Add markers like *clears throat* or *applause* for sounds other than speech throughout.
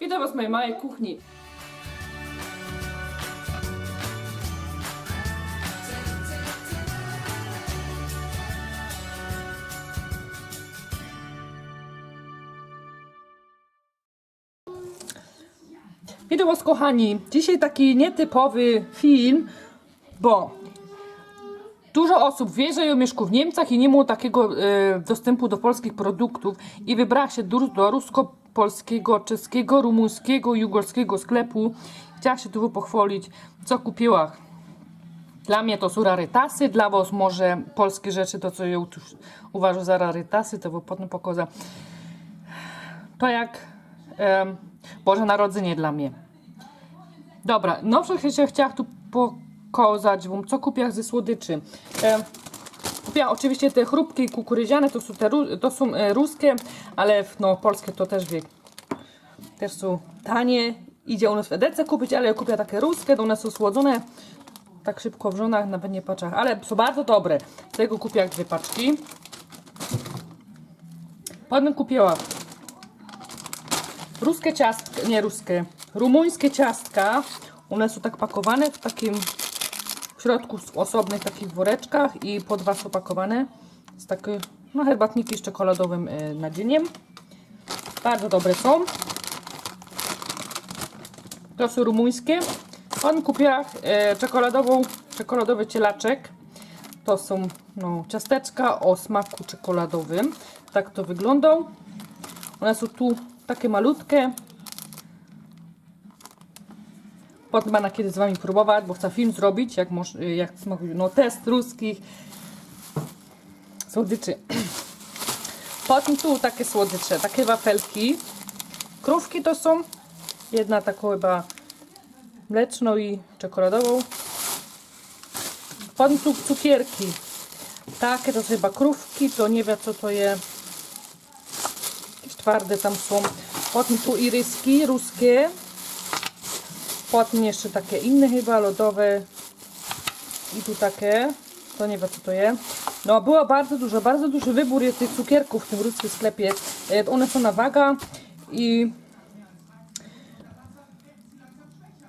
Witam Was w mojej małej kuchni. Witam Was kochani. Dzisiaj taki nietypowy film, bo Dużo osób wie, że ja mieszkam w Niemcach i nie ma takiego e, dostępu do polskich produktów i wybrała się do, do rusko-polskiego, czeskiego, rumuńskiego, jugorskiego sklepu. Chciała się tu pochwalić, co kupiła. Dla mnie to są rarytasy, dla was może polskie rzeczy, to co ja uważam za rarytasy, to wam potem pokażę. To jak em, Boże Narodzenie dla mnie. Dobra, no przecież chciałam tu pokazać wam, co kupiłam ze słodyczy. Kupiłam oczywiście te chrupki kukurydziane, to są, te, to są e, ruskie, ale no, polskie to też wie. Też są tanie. Idzie u nas w Edece kupić, ale ja kupię takie ruskie, to one są słodzone tak szybko w żonach, nawet nie paczach, ale są bardzo dobre. Tego kupiłam dwie paczki. Potem kupiłam ruskie ciastka, nie ruskie, rumuńskie ciastka. One są tak pakowane w takim w środku w osobnych takich woreczkach i po dwa są pakowane z takie no, herbatniki z czekoladowym e, nadzieniem. Bardzo dobre są. Są rumuńskie. On kupiła e, czekoladową, czekoladowy cielaczek. To są no, ciasteczka o smaku czekoladowym. Tak to wygląda. One są tu takie malutkie. Potem będę kiedy z Wami próbować, bo chcę film zrobić, jak, moż, jak smakują. No test ruskich słodyczy. *clears throat* Potem tu takie słodycze, takie wafelki. Krówki to są. Jedna taką chyba mleczną i czekoladową. Tu cukierki. Takie to są chyba krówki, to nie wiem co to jest. Jakieś twarde tam są. Potem tu iryski ruskie. Potem jeszcze takie inne chyba, lodowe. I tu takie. To nie wiem co to jest. No było bardzo dużo, bardzo duży wybór jest tych cukierków w tym ruskim sklepie. E, One są na waga i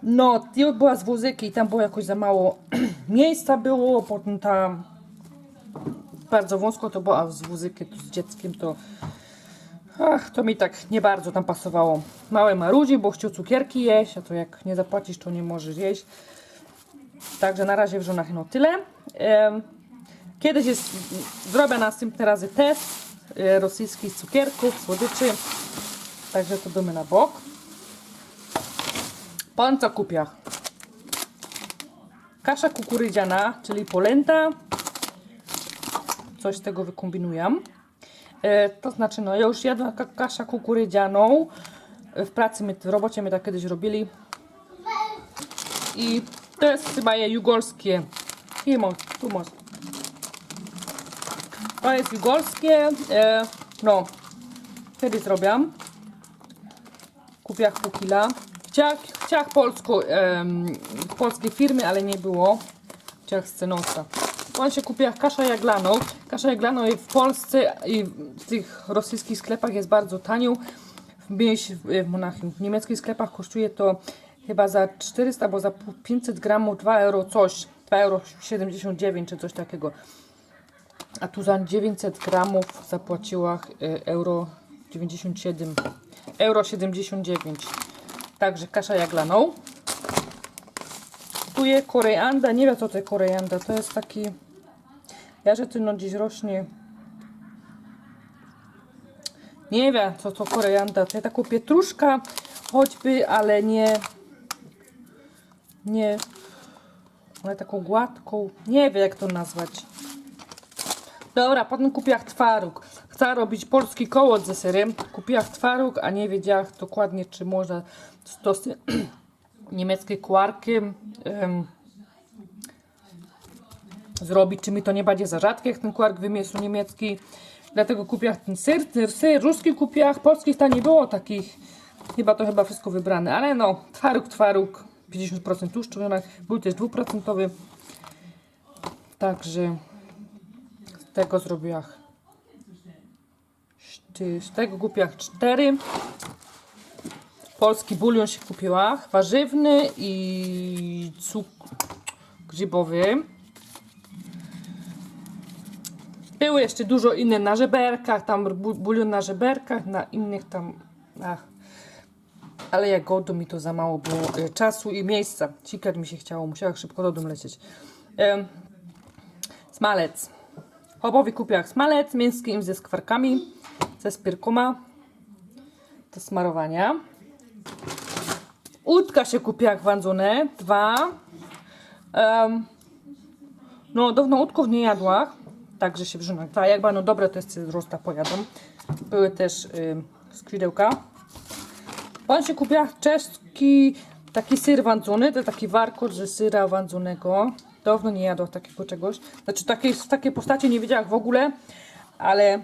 no, ja była z wózyki i tam było jakoś za mało *clears throat* miejsca było, potem tam bardzo wąsko to było, a z wózyki to z dzieckiem to ach, to mi tak nie bardzo tam pasowało. Małe marudzi, bo chciał cukierki jeść, a to jak nie zapłacisz, to nie możesz jeść. Także na razie w żonach no tyle. Kiedyś jest, zrobię następne razy test e, rosyjskich cukierków, słodyczy. Także to damy na bok. Pan co kupię? Kasza kukurydziana, czyli polenta. Coś z tego wykombinuję. E, to znaczy, no ja już jadłam ka- kaszę kukurydzianą. E, W pracy, my, w robocie my tak kiedyś robili. I to jest chyba je jugorskie. Himo, tu masz. To jest jugorskie. E, no, kiedyś zrobiłam. Kupiłam pół kila. Chciałam, chciałam polską, em, polskiej firmy, ale nie było. Chciałam z Cenosa. On się kupiła kasza jaglaną. Kasza jaglaną w Polsce i w tych rosyjskich sklepach jest bardzo tanią. W, w Monachium. W niemieckich sklepach kosztuje to chyba za 400 albo za 500 gramów 2 euro coś. 2 euro 79 czy coś takiego. A tu za 900 gramów zapłaciła e, euro 97. Euro 79. Także kasza jaglaną. Tu jest koreanda. Nie wiem co to jest koreanda. To jest taki... Ja, że ty no dziś rośnie. Nie wiem co to koreanda. To jest taką pietruszka choćby, ale nie... Nie... Ale taką gładką. Nie wiem jak to nazwać. Dobra, potem kupiłam twaróg. Chcę robić polski kołot ze serem. Kupiłam twaróg, a nie wiedziałam dokładnie, czy można stosy *clears throat* niemieckie kwarki em, zrobić, czy mi to nie będzie za rzadkie, jak ten kwark wymieszu niemiecki. Dlatego kupiłam ten ser, ten ser ruski polskich tam nie było takich. Chyba to chyba wszystko wybrane, ale no, twaróg, twaróg, 50% tłuszczu, był też dwuprocentowy. Także z tego zrobiłam z tego kupiłam cztery Polski bulion się kupiła. Warzywny i cuk grzybowy. Były jeszcze dużo innych na żeberkach, tam bu- bulion na żeberkach, na innych tam. Ach. Ale jak godu mi to za mało było e, czasu i miejsca. Cikać mi się chciało, musiałam szybko do domu lecieć. Smalec. Chobowi kupiłam smalec, mięski im ze skwarkami, ze spirkuma do smarowania. Łódka się kupiła wędzone, dwa. Em, no, dawno łódków nie jadła, także się wrzyna. Dwa, jak będą dobre, to jest z rosta pojadą. Były też ym, skwidełka. Pan się kupiła czeski taki syr wędzony, to taki warkot ze syra wędzonego. Dawno nie jadła takiego czegoś. Znaczy takiej, w takiej postaci nie wiedziałam w ogóle, ale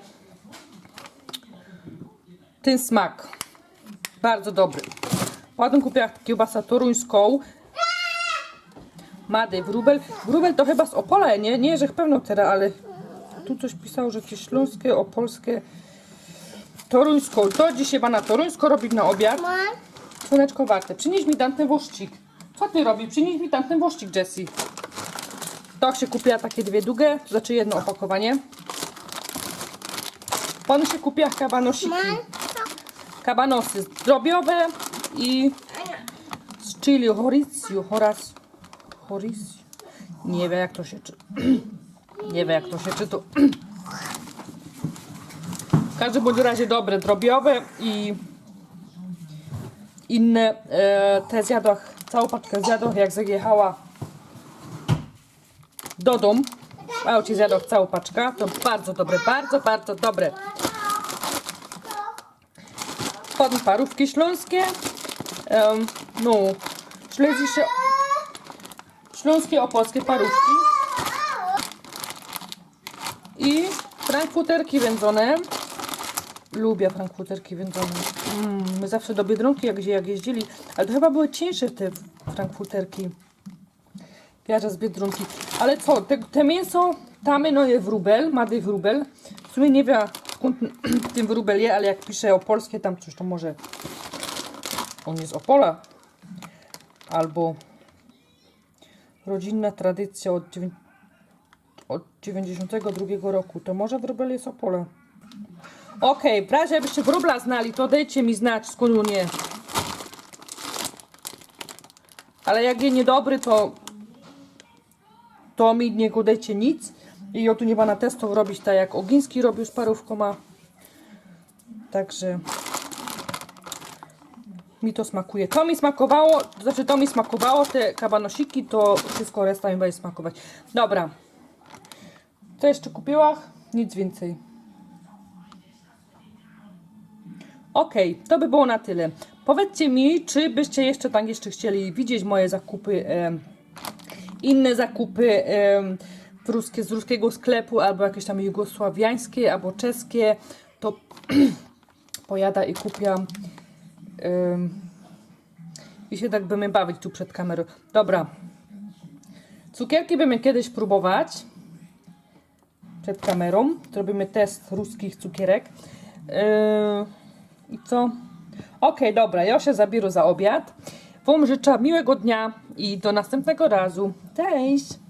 ten smak bardzo dobry. Potem kupiłam kiełbasę toruńską. Mady, wróbel. Wróbel to chyba z Opola, nie? Nie, że pewno teraz, ale tu coś pisało, że jakieś śląskie, opolskie. Toruńską. To dzisiaj pana toruńsko robić na obiad. Słoneczko warte. Przynieś mi tamten woszcik. Co ty robisz? Przynieś mi tamten woszcik, Jessie. To się kupiła takie dwie długie, to znaczy jedno opakowanie. Pan się kupiła kabanosiki. Kabanosy zdrobiowe i z chili horizio, horas, horizio. Nie wiem jak to się czy... *clears throat* Nie wiem jak to się czyta. W każdym bądź razie dobre, drobiowe i inne e, te zjadła, całą paczkę zjadła jak zajechała do domu. Aucie zjadła całą paczkę. To bardzo dobre, bardzo, bardzo dobre. Potem parówki śląskie. Em, no, śledzisze śląskie opolskie parówki. I frankfurterki wędzone. Lubię frankfurterki wędzone. Mm, my zawsze do Biedronki jak, jak jeździli, ale to chyba były cieńsze te frankfurterki. Wiarze z Biedronki. Ale co, te, te mięso, tamy no je wróbel, mady wróbel. W sumie nie wiem skąd *clears throat* tym wróbel je, ale jak pisze o polskie tam coś, to może on jest Opola. Albo rodzinna tradycja od, dziewię- od 92 roku. To może wróbel jest Opola. Okej, w razie jakbyście wróbla znali, to dajcie mi znać skąd on je. Ale jak je niedobry, to to mi nie dajcie nic. I ja tu nie ma na testów robić tak jak Ogiński robił z parówką. ma. Także mi to smakuje. To mi smakowało, znaczy to mi smakowało, te kabanosiki, to wszystko reszta mi będzie smakować. Dobra. Co jeszcze kupiłam? Nic więcej. Okej, to by było na tyle. Powiedzcie mi, czy byście jeszcze tam jeszcze chcieli widzieć moje zakupy, em, inne zakupy w ruskie, z ruskiego sklepu, albo jakieś tam jugosławiańskie, albo czeskie, to *clears throat* pojada i kupiam i się tak będziemy bawić tu przed kamerą. Dobra. Cukierki będziemy kiedyś próbować przed kamerą. Zrobimy test ruskich cukierek. Yy, I co? Okej, dobra, ja się zabiorę za obiad. Wam życzę miłego dnia i do następnego razu. Cześć!